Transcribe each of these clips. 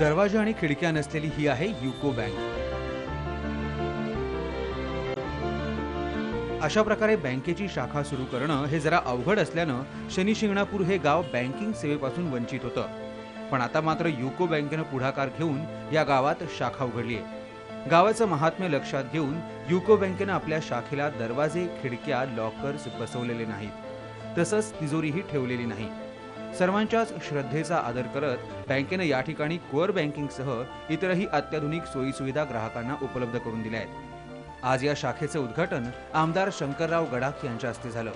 दरवाजे आणि खिडक्या नसलेली ही आहे युको बँक. अशा प्रकारे बँकेची शाखा सुरू करणं हे जरा अवघड असल्यानं शनी शिंगणापूर हे गाव बँकिंग सेवेपासून वंचित होतं. पण आता मात्र युको बँकेनं पुढाकार घेऊन या गावात शाखा उघडली आहे. गावाचं महात्म्य लक्षात घेऊन युको बँकेनं आपल्या शाखेला दरवाजे खिडक्या लॉकर्स बसवलेले नाहीत. तसंच तिजोरीही ठेवलेली नाही. सर्वांच्याच श्रद्धेचा आदर करत बँकेनं या ठिकाणी कोअर बँकिंगसह इतरही अत्याधुनिक सोयीसुविधा ग्राहकांना उपलब्ध करून दिल्या आहेत. आज या शाखेचं उद्घाटन आमदार शंकरराव गडाख यांच्या हस्ते झालं.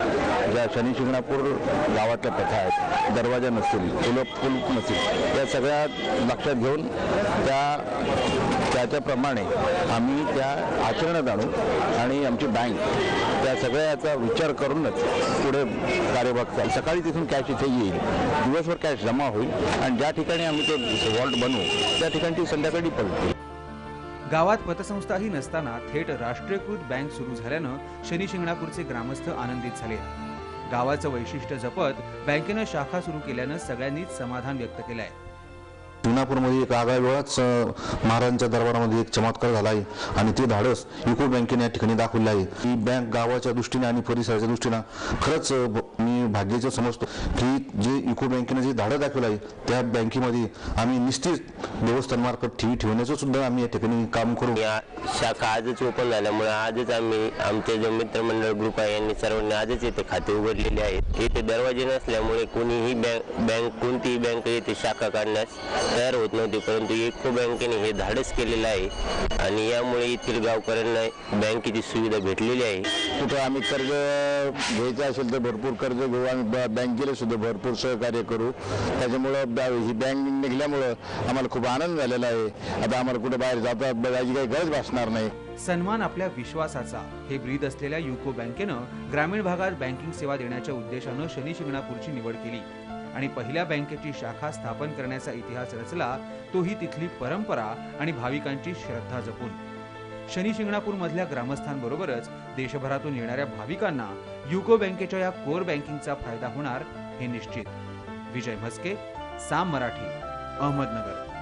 ज्या शनिशिंगणापूर गावातल्या प्रथा आहेत दरवाजा नसतील फुलं फुल नसतील या सगळ्या लक्षात घेऊन त्या त्याच्याप्रमाणे आम्ही त्या आचरणात आणू आणि आमची बँक त्या सगळ्या याचा विचार करूनच पुढे कार्यभाग चाल. सकाळी तिथून कॅश इथे येईल दिवसभर कॅश जमा होईल आणि ज्या ठिकाणी आम्ही ते वॉल्ट बनवू त्या ठिकाणी ती संध्याकाळी पडतील गावात पतसंस्थाही नसताना थेट राष्ट्रीयकृत बँक सुरू झाल्यानं शनी शिंगणापूरचे ग्रामस्थ आनंदित झाले. गावाचं वैशिष्ट्य जपत बँकेनं शाखा सुरू केल्यानं सगळ्यांनीच समाधान व्यक्त केलं आहे शिंगणापूरमध्ये एक आगळ्या वेळाच महाराजांच्या दरबारामध्ये एक चमत्कार झाला आहे आणि ते धाडस युको बँकेने या ठिकाणी दाखवले आहे. ही बँक गावाच्या दृष्टीने आणि परिसराच्या दृष्टीनं खरंच मी मी भाग्याचं समजतो की जे युको बँकेने जे धाडं दाखवलं आहे त्या बँकेमध्ये आम्ही निश्चित देवस्थानमार्फत ठेवी ठेवण्याचं सुद्धा आम्ही या ठिकाणी काम करू. या शाखा आजच ओपन झाल्यामुळे आजच आम्ही आमचे जे मित्रमंडळ ग्रुप आहे यांनी सर्वांनी आजच येथे खाते उघडलेले आहेत. येथे दरवाजे नसल्यामुळे कोणीही बँक बँक कोणतीही बँक येथे शाखा काढण्यास तयार होत नव्हती परंतु इको बँकेने हे धाडस केलेलं आहे आणि यामुळे येथील गावकऱ्यांना बँकेची सुविधा भेटलेली आहे. कुठं आम्ही कर्ज घ्यायचं असेल तर भरपूर कर्ज घेऊ आम्ही ब- बँकेला सुद्धा भरपूर सहकार्य करू. त्याच्यामुळं ही बँक निघल्यामुळं आम्हाला खूप आनंद झालेला आहे. आता आम्हाला कुठे बाहेर जाता बघायची काही गरज भासणार नाही. सन्मान आपल्या विश्वासाचा. हे ब्रीद असलेल्या युको बँकेनं ग्रामीण भागात बँकिंग सेवा देण्याच्या उद्देशानं शनी शिंगणापूरची निवड केली. आणि पहिल्या बँकेची शाखा स्थापन करण्याचा इतिहास रचला तोही तिथली परंपरा आणि भाविकांची श्रद्धा जपून. शनिशिंगणापूर मधल्या ग्रामस्थांबरोबरच देशभरातून येणाऱ्या भाविकांना युको बँकेच्या या कोर बँकिंगचा फायदा होणार हे निश्चित. विजय म्हस्के साम मराठी अहमदनगर.